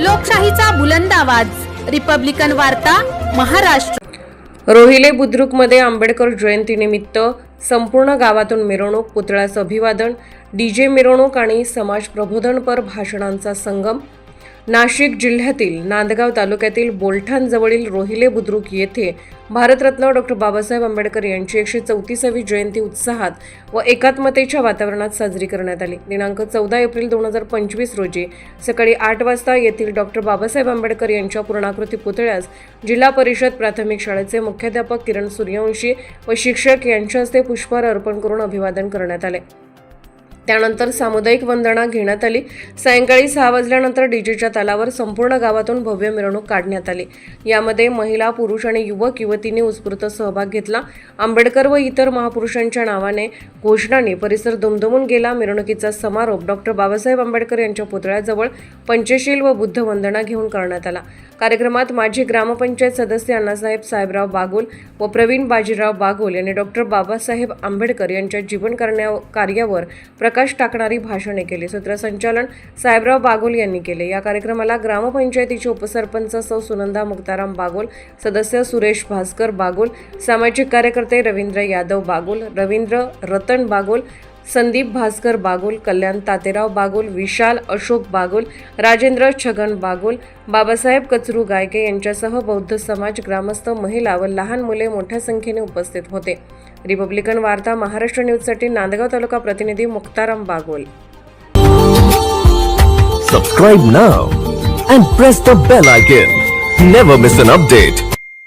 लोकशाहीचा बुलंद आवाज. रिपब्लिकन वार्ता महाराष्ट्र. रोहिले बुद्रुकमध्ये आंबेडकर जयंतीनिमित्त संपूर्ण गावातून मिरवणूक पुतळ्याचं अभिवादन डीजे मिरवणूक आणि समाज प्रबोधनपर भाषणांचा संगम नाशिक जिल्ह्यातील नांदगाव तालुक्यातील बोलठाणजवळील रोहिले बुद्रुक येथे भारतरत्न डॉक्टर बाबासाहेब आंबेडकर यांची एकशे चौतीसावी जयंती उत्साहात व एकात्मतेच्या वातावरणात साजरी करण्यात आली. दिनांक चौदा एप्रिल दोन हजार पंचवीस रोजी सकाळी आठ वाजता येथील डॉक्टर बाबासाहेब आंबेडकर यांच्या पूर्णाकृती पुतळ्यास जिल्हा परिषद प्राथमिक शाळेचे मुख्याध्यापक किरण सूर्यवंशी व शिक्षक यांच्या हस्ते पुष्पहार अर्पण करून अभिवादन करण्यात आले. त्यानंतर सामुदायिक वंदना घेण्यात आली. सायंकाळी सहा वाजल्यानंतर डीजेच्या तालावर संपूर्ण गावातून भव्य मिरवणूक काढण्यात आली. यामध्ये महिला पुरुष आणि युवक युवतींनी उत्स्फूर्त सहभाग घेतला. आंबेडकर व इतर महापुरुषांच्या नावाने घोषणाने परिसर दुमदुमून गेला. मिरवणुकीचा समारोप डॉक्टर बाबासाहेब आंबेडकर यांच्या पुतळ्याजवळ पंचशील व बुद्ध वंदना घेऊन करण्यात आला. कार्यक्रमात माजी ग्रामपंचायत सदस्य अण्णासाहेब साहेबराव बागुल व प्रवीण बाजीराव बागुल यांनी डॉक्टर बाबासाहेब आंबेडकर यांच्या जीवन करण्या कार्यावर प्रकाश टाकणारी भाषणे केली. सूत्रसंचालन साहेबराव बागोल यांनी केले. या कार्यक्रमाला ग्रामपंचायतीचे उपसरपंच सौ सुनंदा मुक्ताराम बागोल सदस्य सुरेश भास्कर बागोल सामाजिक कार्यकर्ते रवींद्र यादव बागोल रवींद्र रतन बागोल संदीप भास्कर बागुल कल्याण तातेराव बागुल विशाल अशोक बागुल राजेंद्र छगन बागुल बाबासाहेब कचरू गायके यांच्यासह बौद्ध समाज ग्रामस्थ महिला व लहान मुले मोठ्या संख्येने उपस्थित होते. रिपब्लिकन वार्ता महाराष्ट्र न्यूजसाठी नांदगाव तालुका प्रतिनिधी Muktaram Bagul. Subscribe now and press the bell icon never miss an update